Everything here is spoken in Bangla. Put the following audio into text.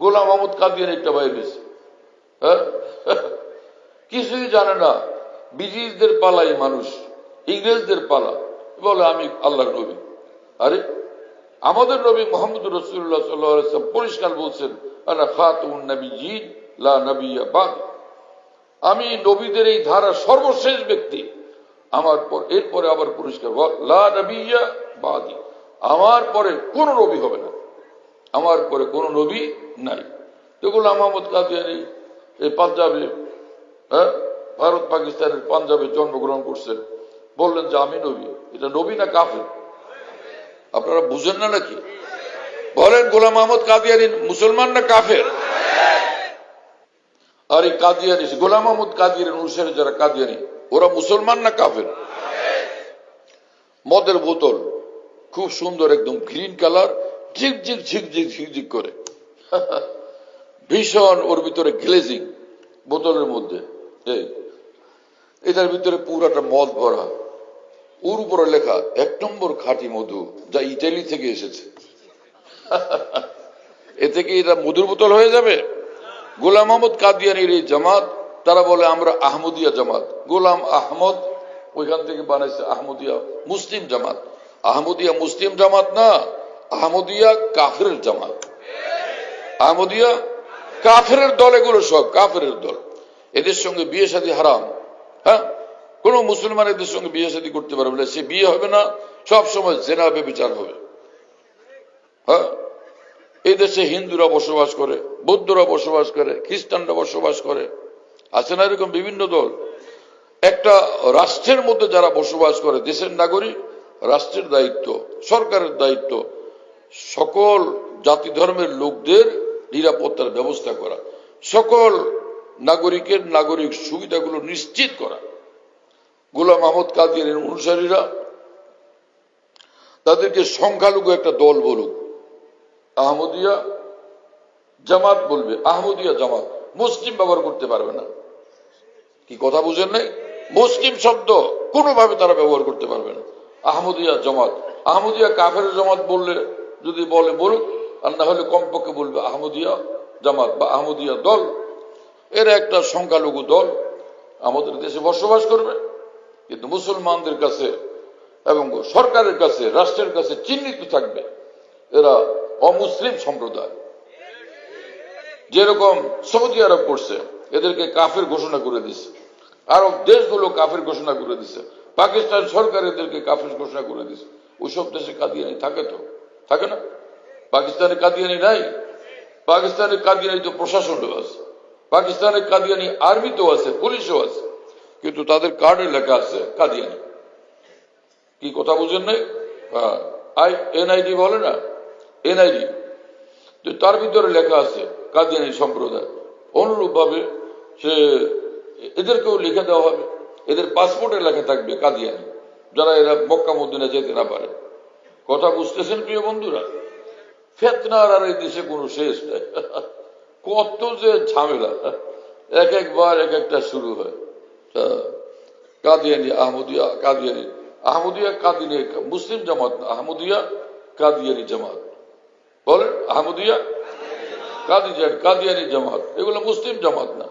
গোলাম মোহাম্মদ কাদিয়ানি একটা ভাই হয়েছে হ্যাঁ? কিছুই জানে না। ব্রিটিশদের পালাই মানুষ, ইংরেজদের পালা। বলে, আমি আল্লাহর নবী। আরে, আমাদের নবী মোহাম্মদ রসুল্লাহ সাল্লাম পরিষ্কার বলছেন আমি নবীদের এই ধারা সর্বশেষ ব্যক্তি। আমার পর, এরপরে আবার পরিষ্কার লা নবিয়া আমার পরে কোন নবী হবে না। আমার পরে কোন নবী নাই। তো গোলাম মোহাম্মদ কাদিয়ানি, এই পাঞ্জাবে হ্যাঁ ভারত পাকিস্তানের পাঞ্জাবে জন্মগ্রহণ করছেন। বললেন যে আমি নবী, এটা নবী না কাফের? আপনারা বুঝেন না নাকি? বলেন, গোলাম মোহাম্মদ কাদিয়ানি মুসলমান না কাফের? আর এই কাদিয়ানি, গোলাম মোহাম্মদ কাদিয়ানি, অনুসারে যারা কাদিয়ানি, ওরা মুসলমান না কাফের? মদের বোতল, খুব সুন্দর একদম গ্রিন কালার ঝিকঝিক ঝিকঝিক ঝিকঝিক করে। ভীষণ ওর ভিতরে গ্লেজিং বোতলের মধ্যে। এটার ভিতরে পুরাটা মদ ভরা। ওর উপরে লেখা, এক নম্বর খাঁটি মধু যা ইটালি থেকে এসেছে। এ থেকে এটা মধুর বোতল হয়ে যাবে? গোলাম আহমদ কাদিয়ানির এই জামাত, তারা বলে আমরা আহমদিয়া জামাত। গোলাম আহমদ, ওইখান থেকে বানাইছে আহমদিয়া মুসলিম জামাত। আহমদিয়া মুসলিম জামাত না আহমদিয়া কাফের জামাত। আহমদিয়া কাফের দল, এগুলো সব কাফের দল। এদের সঙ্গে বিয়ে শাদী হারাম হ্যাঁ? কোন মুসলমান এদের সঙ্গে বিয়ে শাদী করতে পারবে না। সে বিয়ে হবে না, সব সময় জেনা বিচার হবে। হ্যাঁ? এই দেশে হিন্দুরা বসবাস করে, বৌদ্ধরা বসবাস করে, খ্রিস্টানরা বসবাস করে। আছে না এরকম বিভিন্ন দল? একটা রাষ্ট্রের মধ্যে যারা বসবাস করে, দেশের নাগরিক, রাষ্ট্রের দায়িত্ব, সরকারের দায়িত্ব সকল জাতি ধর্মের লোকদের নিরাপত্তার ব্যবস্থা করা, সকল নাগরিকের নাগরিক সুবিধাগুলো নিশ্চিত করা। গোলাম আহমদ কাদির অনুসারীরা তাদেরকে সংখ্যালঘু একটা দল বলুক। আহমদিয়া জামাত বলবে, আহমদিয়া জামাত, মুসলিম ব্যবহার করতে পারবে না। কি কথা বুঝেন নাই? মুসলিম শব্দ কোনোভাবে তারা ব্যবহার করতে পারবে না। আহমদিয়া জামাত, আহমদিয়া কাফের জামাত বললে যদি বলে বলুক, আর না হলে কমপক্ষে বলবে আহমদিয়া জামাত বা আহমদিয়া দল। এরা একটা সংখ্যালঘু দল আমাদের দেশে বসবাস করবে। কিন্তু মুসলমানদের কাছে এবং সরকারের কাছে, রাষ্ট্রের কাছে চিহ্নিত থাকবে এরা অমুসলিম সম্প্রদায়। যেরকম সৌদি আরব করছে, এদেরকে কাফের ঘোষণা করে দিছে। আরব দেশগুলো কাফের ঘোষণা করে দিছে। পাকিস্তান সরকার এদেরকে কাফের ঘোষণা করে দিছে। ওইসব দেশে কাদিয়ানি থাকে তো। থাকে না? পাকিস্তানে কাদিয়ানি নাই। পাকিস্তানের কাদিয়ানি তো প্রশাসনও আছে। পাকিস্তানের কাদিয়ানি আর্মিতেও আছে, পুলিশও আছে। কিন্তু তাদের কার্ডে লেখা আছে কাদিয়ানি। কি কথা বুঝেন নাই? হ্যাঁ। আই, এনআইডি বলে না? এনআইডি। তো তার ভিতরে লেখা আছে কাদিয়ানি সম্প্রদায়। অনুরূপ ভাবে সে, এদেরকেও লিখে দেওয়া হবে। এদের পাসপোর্টে লেখা থাকবে কাদিয়ানি। যারা এরা মক্কা মদিনা যেতে না পারে। কথা বুঝতেছেন প্রিয় বন্ধুরা? ফেতনার আর এই দেশে কোনো শেষ নেই। কত যে ঝামেলা। এক একবার এক একটা শুরু হয়। কাদিয়ানি, আহমদিয়া কাদিয়ানি, আহমদিয়া কাদিনী মুসলিম জামাত না, আহমদিয়া, কাদিয়ানি জামাত। বলেন, আহমদিয়া, কাদিয়ানি কাদিয়ানি জামাত। এগুলো মুসলিম জামাত না।